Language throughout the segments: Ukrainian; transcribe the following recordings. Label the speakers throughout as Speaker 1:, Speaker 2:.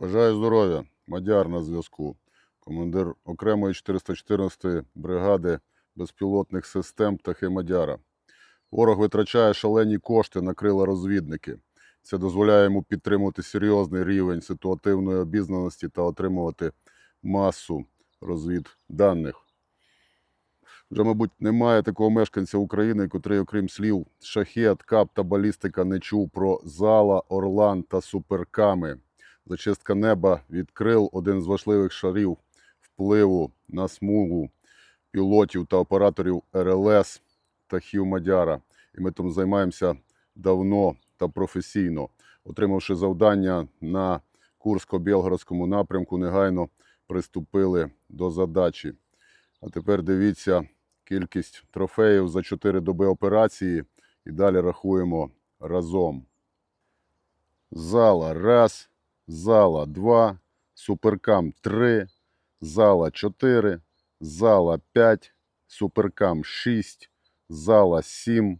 Speaker 1: Бажаю здоров'я. Мадяр на зв'язку. Командир окремої 414-ї бригади безпілотних систем птахи Мадяра. Ворог витрачає шалені кошти на крила розвідники. Це дозволяє йому підтримувати серйозний рівень ситуативної обізнаності та отримувати масу розвідданих. Вже, мабуть, немає такого мешканця України, котрий, окрім слів шахет, кап та балістика, не чув про зала, орлан та суперками. Зачистка неба від крил один з важливих шарів впливу на смугу пілотів та операторів РЛС птахів Мадяра. І ми там займаємося давно та професійно. Отримавши завдання на Курсько-Білгородському напрямку, негайно приступили до задачі. А тепер дивіться кількість трофеїв за 4 доби операції і далі рахуємо разом. Зала раз, зала 2, суперкам 3, зала 4, зала 5, суперкам 6, зала 7,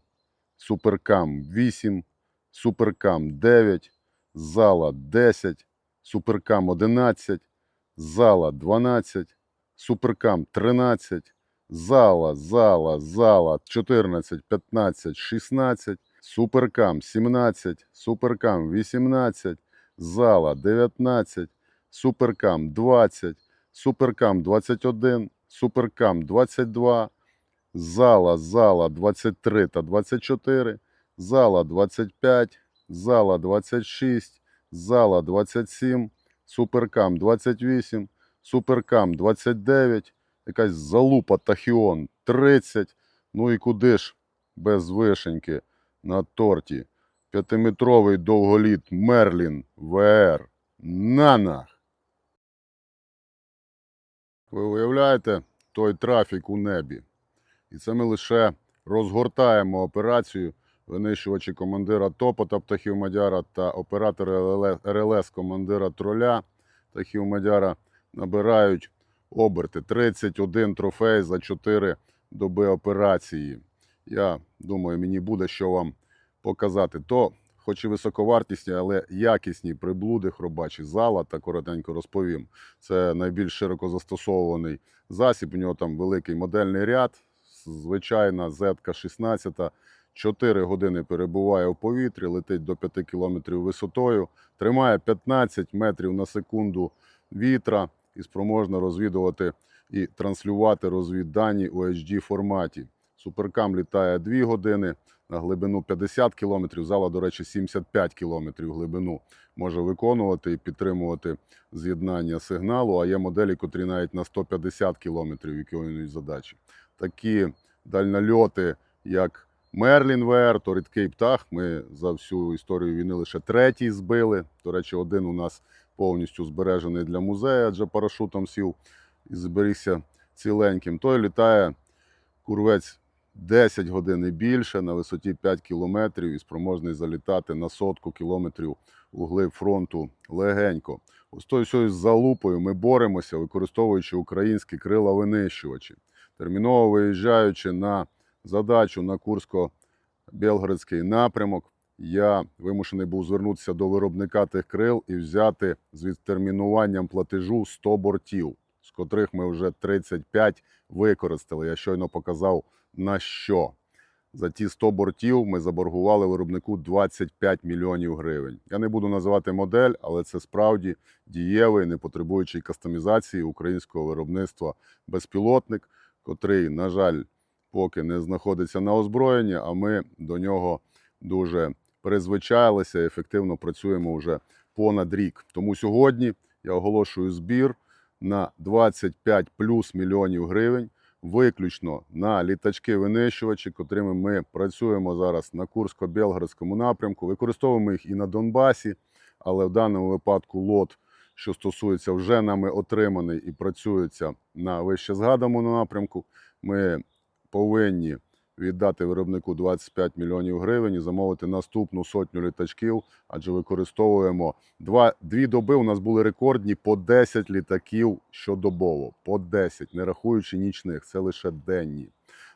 Speaker 1: суперкам 8, суперкам 9, зала 10, суперкам 11, зала 12, суперкам 13, зала, зала, зала 14, 15, 16, суперкам 17, суперкам 18, зала 19, суперкам 20, суперкам 21, суперкам 22, зала, зала 23 та 24, зала 25, зала 26, зала 27, суперкам 28, суперкам 29, якась залупа Тахіон 30, ну і куди ж без вишеньки на торті. П'ятиметровий довголіт Мерлін ВР. Нанах! Ви уявляєте той трафік у небі? І це ми лише розгортаємо операцію. Винищувачі командира Топота птахів Мадяра та оператори РЛС командира Троля птахів Мадяра набирають оберти 31 трофей за 4 доби операції. Я думаю, мені буде що вам показати. То, хоч і високовартісні, але якісні приблуди хробачі зала, та коротенько розповім. Це найбільш широко застосований засіб. У нього там великий модельний ряд. Звичайна Z-16 4 години перебуває в повітрі, летить до 5 км висотою, тримає 15 метрів на секунду вітра і спроможна розвідувати і транслювати розвіддані у HD форматі. Суперкам літає 2 години на глибину 50 км, зала, до речі, 75 км глибину може виконувати і підтримувати з'єднання сигналу, а є моделі, котрі навіть на 150 км виконують задачі. Такі дальнольоти, як Мерлін ВР, то рідкий птах. Ми за всю історію війни лише третій збили. До речі, один у нас повністю збережений для музею, адже парашутом сів і зберігся ціленьким. Той літає курвець 10 годин і більше на висоті 5 кілометрів і спроможний залітати на сотку кілометрів у глиб фронту легенько. Ось тою залупою ми боремося, використовуючи українські крила винищувачі, терміново виїжджаючи на задачу на Курсько-Білгородський напрямок. Я вимушений був звернутися до виробника тих крил і взяти з відтермінуванням платежу 100 бортів, з котрих ми вже 35 використали. Я щойно показав на що. За ті 100 бортів ми заборгували виробнику 25 мільйонів гривень. Я не буду називати модель, але це справді дієвий, не потребуючий кастомізації українського виробництва безпілотник, котрий, на жаль, поки не знаходиться на озброєнні, а ми до нього дуже призвичайлися і ефективно працюємо вже понад рік. Тому сьогодні я оголошую збір на 25 плюс мільйонів гривень, виключно на літачки-винищувачі, котрими ми працюємо зараз на Курсько-Белгородському напрямку. Використовуємо їх і на Донбасі, але в даному випадку лот, що стосується вже нами отриманий і працюється на вище згаданому напрямку. Ми повинні віддати виробнику 25 мільйонів гривень і замовити наступну сотню літачків, адже використовуємо два, дві доби. У нас були рекордні по 10 літаків щодобово, по 10, не рахуючи нічних, це лише денні.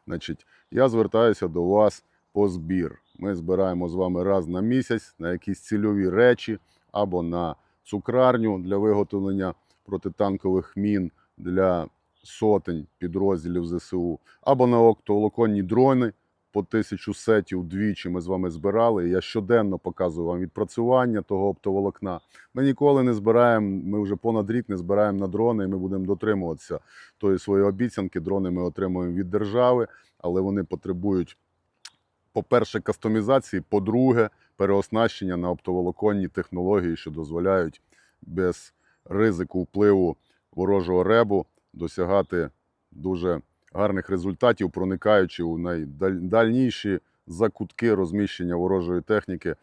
Speaker 1: Значить, я звертаюся до вас по збір. Ми збираємо з вами раз на місяць на якісь цільові речі або на цукрарню для виготовлення протитанкових мін для сотень підрозділів ЗСУ, або на оптоволоконні дрони по тисячу сетів двічі ми з вами збирали. Я щоденно показую вам відпрацювання того оптоволокна. Ми ніколи не збираємо, ми вже понад рік не збираємо на дрони, і ми будемо дотримуватися тої своєї обіцянки. Дрони ми отримуємо від держави, але вони потребують, по-перше, кастомізації, по-друге, переоснащення на оптоволоконні технології, що дозволяють без ризику впливу ворожого ребу досягати дуже гарних результатів, проникаючи у найдальніші закутки розміщення ворожої техніки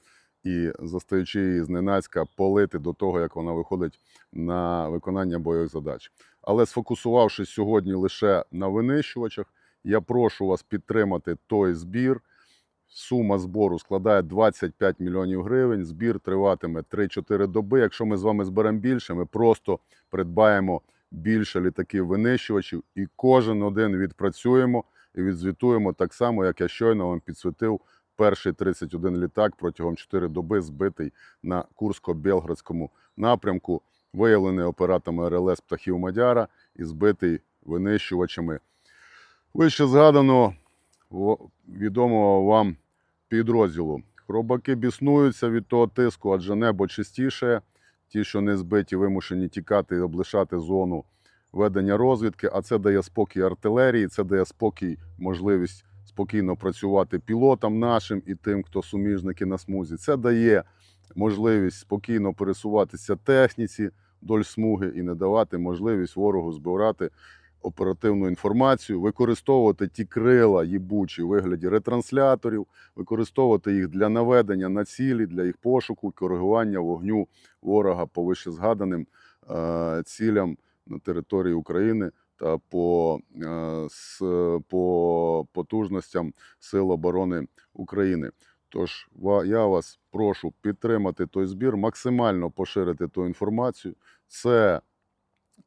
Speaker 1: і застаючи її зненацька полити до того, як вона виходить на виконання бойових задач. Але сфокусувавшись сьогодні лише на винищувачах, я прошу вас підтримати той збір. Сума збору складає 25 мільйонів гривень. Збір триватиме 3-4 доби. Якщо ми з вами зберемо більше, ми просто придбаємо більше літаків винищувачів і кожен один відпрацюємо і відзвітуємо так само, як я щойно вам підсвітив перший 31 літак протягом 4 доби збитий на Курсько-Белградському напрямку, виявлений операторами РЛС птахів Мадяра і збитий винищувачами. Вище згаданого во- відомого вам підрозділу. Хробаки біснуються від того тиску, адже небо чистіше. Ті, що не збиті, вимушені тікати і облишати зону ведення розвідки, а це дає спокій артилерії, це дає спокій, можливість спокійно працювати пілотам нашим і тим, хто суміжники на смузі. Це дає можливість спокійно пересуватися техніці вдоль смуги і не давати можливість ворогу збирати оперативну інформацію, використовувати ті крила їбучі у вигляді ретрансляторів, використовувати їх для наведення на цілі, для їх пошуку, коригування вогню ворога по вищезгаданим е, цілям на території України та по, е, с, по потужностям Сил оборони України. Тож я вас прошу підтримати той збір, максимально поширити ту інформацію. Це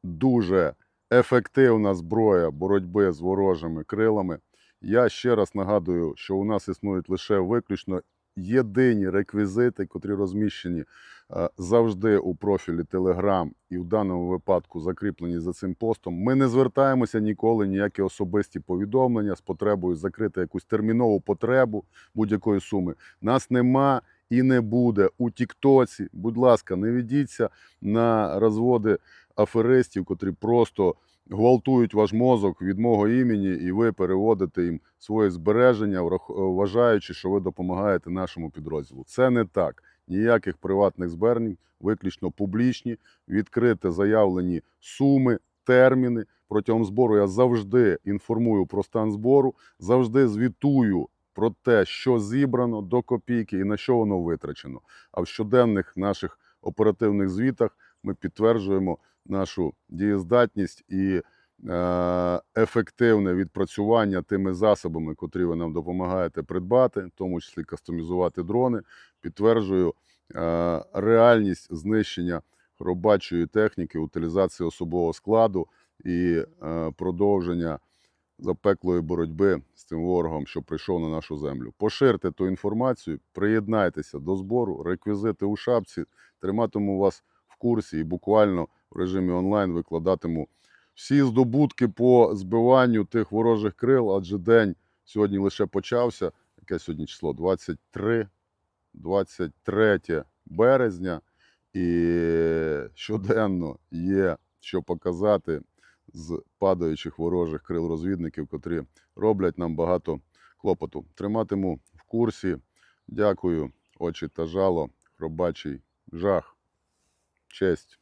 Speaker 1: дуже ефективна зброя боротьби з ворожими крилами. Я ще раз нагадую, що у нас існують лише виключно єдині реквізити, котрі розміщені е, завжди у профілі Telegram і в даному випадку закріплені за цим постом. Ми не звертаємося ніколи ніякі особисті повідомлення з потребою закрити якусь термінову потребу будь-якої суми. Нас нема і не буде у Тіктоці. Будь ласка, не ведіться на розводи аферистів, котрі просто гвалтують ваш мозок від мого імені, і ви переводите їм своє збереження, врах- вважаючи, що ви допомагаєте нашому підрозділу. Це не так. Ніяких приватних звернень, виключно публічні, відкрите заявлені суми, терміни. Протягом збору я завжди інформую про стан збору, завжди звітую про те, що зібрано до копійки і на що воно витрачено. А в щоденних наших оперативних звітах ми підтверджуємо нашу дієздатність і е, ефективне відпрацювання тими засобами, котрі ви нам допомагаєте придбати, в тому числі кастомізувати дрони. Підтверджую е, реальність знищення робочої техніки, утилізації особового складу і е, продовження запеклої боротьби з цим ворогом, що прийшов на нашу землю. Поширте ту інформацію, приєднайтеся до збору, реквізити у шапці, триматиму вас в курсі і буквально в режимі онлайн викладатиму всі здобутки по збиванню тих ворожих крил, адже день сьогодні лише почався. Яке сьогодні число? 23, 23 березня. І щоденно є що показати з падаючих ворожих крил розвідників, котрі роблять нам багато клопоту. Триматиму в курсі. Дякую, очі та жало, хробачий жах, честь.